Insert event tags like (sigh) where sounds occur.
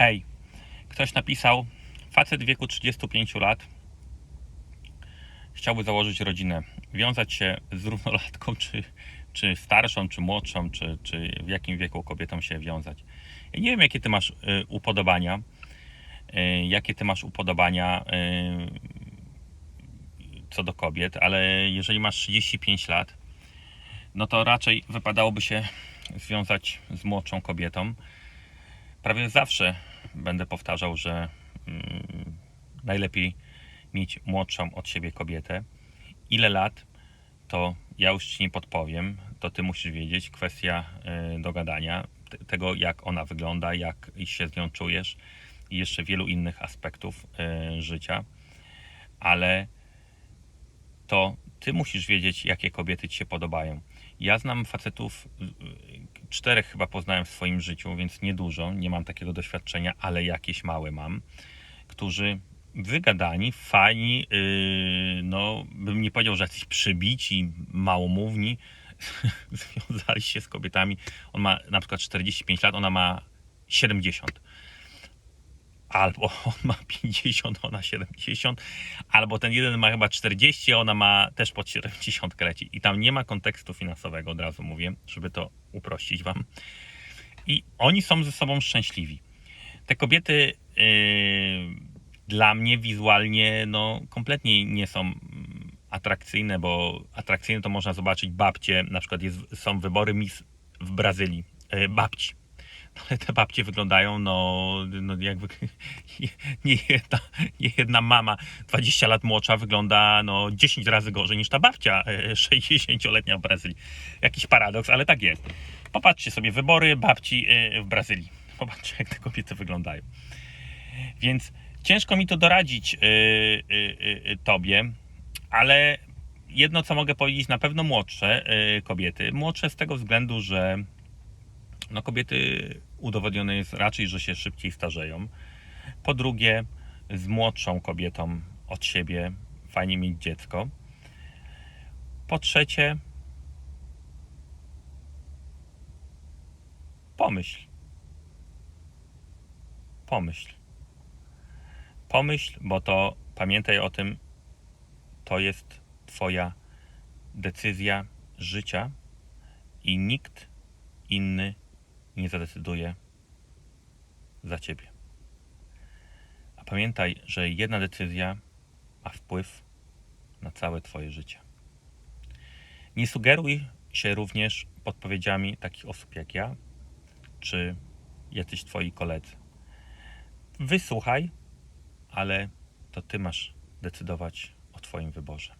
Hej, ktoś napisał, facet w wieku 35 lat chciałby założyć rodzinę, wiązać się z równolatką, (laughs) czy, czy starszą, czy młodszą, czy, czy w jakim wieku kobietą się wiązać. Ja nie wiem, jakie ty masz y, upodobania, y, jakie ty masz upodobania y, co do kobiet, ale jeżeli masz 35 lat, no to raczej wypadałoby się związać z młodszą kobietą. Prawie zawsze będę powtarzał, że mm, najlepiej mieć młodszą od siebie kobietę. Ile lat, to ja już ci nie podpowiem, to ty musisz wiedzieć. Kwestia y, dogadania, te- tego jak ona wygląda, jak się z nią czujesz i jeszcze wielu innych aspektów y, życia. Ale to ty musisz wiedzieć, jakie kobiety ci się podobają. Ja znam facetów, y, czterech chyba poznałem w swoim życiu, więc niedużo, nie mam takiego doświadczenia, ale jakieś małe mam, którzy wygadani, fajni, yy, no bym nie powiedział, że jacyś przybici, małomówni, (laughs) związali się z kobietami. On ma na przykład 45 lat, ona ma 70 albo (laughs) on ma 50, ona 70, albo ten jeden ma chyba 40, a ona ma też pod 70 leci. I tam nie ma kontekstu finansowego, od razu mówię, żeby to uprościć wam. I oni są ze sobą szczęśliwi. Te kobiety yy, dla mnie wizualnie no, kompletnie nie są mm, atrakcyjne, bo atrakcyjne to można zobaczyć babcie, na przykład jest, są wybory Miss w Brazylii, yy, babci ale te babcie wyglądają, no, no jakby (laughs) nie jedna, nie jedna mama 20 lat młodsza wygląda no 10 razy gorzej niż ta babcia e, 60-letnia w Brazylii. Jakiś paradoks, ale tak jest. Popatrzcie sobie, wybory babci e, w Brazylii. Popatrzcie, jak te kobiety wyglądają. Więc ciężko mi to doradzić e, e, e, tobie, ale jedno, co mogę powiedzieć, na pewno młodsze e, kobiety. Młodsze z tego względu, że no kobiety udowodnione jest raczej, że się szybciej starzeją. Po drugie, z młodszą kobietą od siebie fajnie mieć dziecko. Po trzecie, pomyśl. Pomyśl. Pomyśl, bo to pamiętaj o tym, to jest Twoja decyzja życia i nikt inny nie zadecyduje za ciebie. A pamiętaj, że jedna decyzja ma wpływ na całe twoje życie. Nie sugeruj się również podpowiedziami takich osób jak ja, czy jacyś twoi koledzy. Wysłuchaj, ale to ty masz decydować o twoim wyborze.